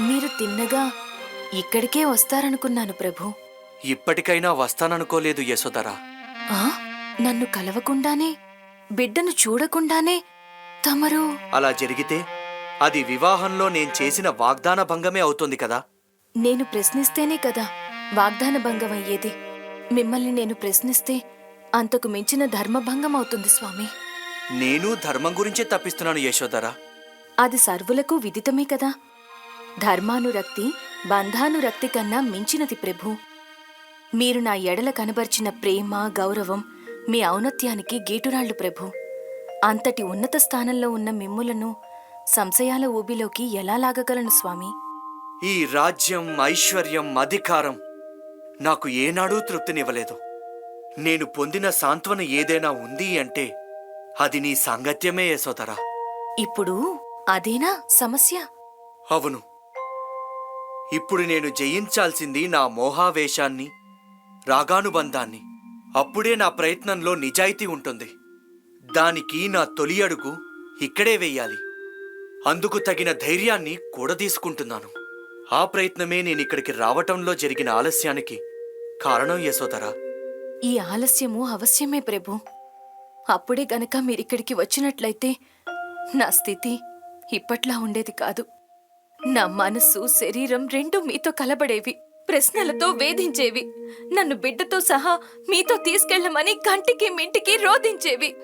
మీరు తిన్నగా ఇక్కడికే వస్తారనుకున్నాను ప్రభు. ఇప్పటికైనా వస్తాననుకోలేదు యశోదరా ఆ? నన్ను కలవకుండానే బిడ్డను చూడకుండానే తమరు అలా జరిగితే అది వివాహంలో నేను చేసిన వాగ్దాన భంగమే అవుతుంది కదా? నేను ప్రశ్నిస్తేనే కదా వాగ్దాన భంగం అయ్యేది. మిమ్మల్ని నేను ప్రశ్నిస్తే అంతకు మించిన ధర్మభంగం అవుతుంది స్వామి. నేను ధర్మం గురించే తప్పిస్తున్నాను యశోదరా అది సర్వులకు విదితమే కదా. ధర్మానురక్తి బంధానురక్తి కన్నా మించినది ప్రభు. మీరు నా ఎడల కనబర్చిన ప్రేమ గౌరవం మీ ఔన్నత్యానికి గీటురాళ్ళు ప్రభు. అంతటి ఉన్నత స్థానంలో ఉన్న మిమ్ములను సంశయాల ఊబిలోకి ఎలా లాగగలను స్వామి? ఈ రాజ్యం ఐశ్వర్యం అధికారం నాకు ఏనాడూ తృప్తినివ్వలేదు. నేను పొందిన సాంత్వన ఏదైనా ఉంది అంటే అది నీ సాంగత్యమే యశోదరా ఇప్పుడు అదేనా సమస్య? అవును. ఇప్పుడు నేను జయించాల్సింది నా మోహావేశాన్ని రాగానుబంధాన్ని. అప్పుడే నా ప్రయత్నంలో నిజాయితీ ఉంటుంది. దానికి నా తొలి అడుగు ఇక్కడే వెయ్యాలి అందుకు తగిన ధైర్యాన్ని కూడదీసుకుంటున్నాను. ఆ ప్రయత్నమే నేను ఇక్కడికి రావటంలో జరిగిన ఆలస్యానికి కారణం యశోదరా ఈ ఆలస్యము అవశ్యమే ప్రభు. అప్పుడే గనక మీరిక్కడికి వచ్చినట్లయితే నా స్థితి ఇప్పట్లా ఉండేది కాదు. నా మనసు శరీరం రెండు మీతో కలబడేవి ప్రశ్నలతో వేధించేవి. నన్ను బిడ్డతో సహా మీతో తీసుకెళ్ళమని కంటికి మింటికి రోధించేవి.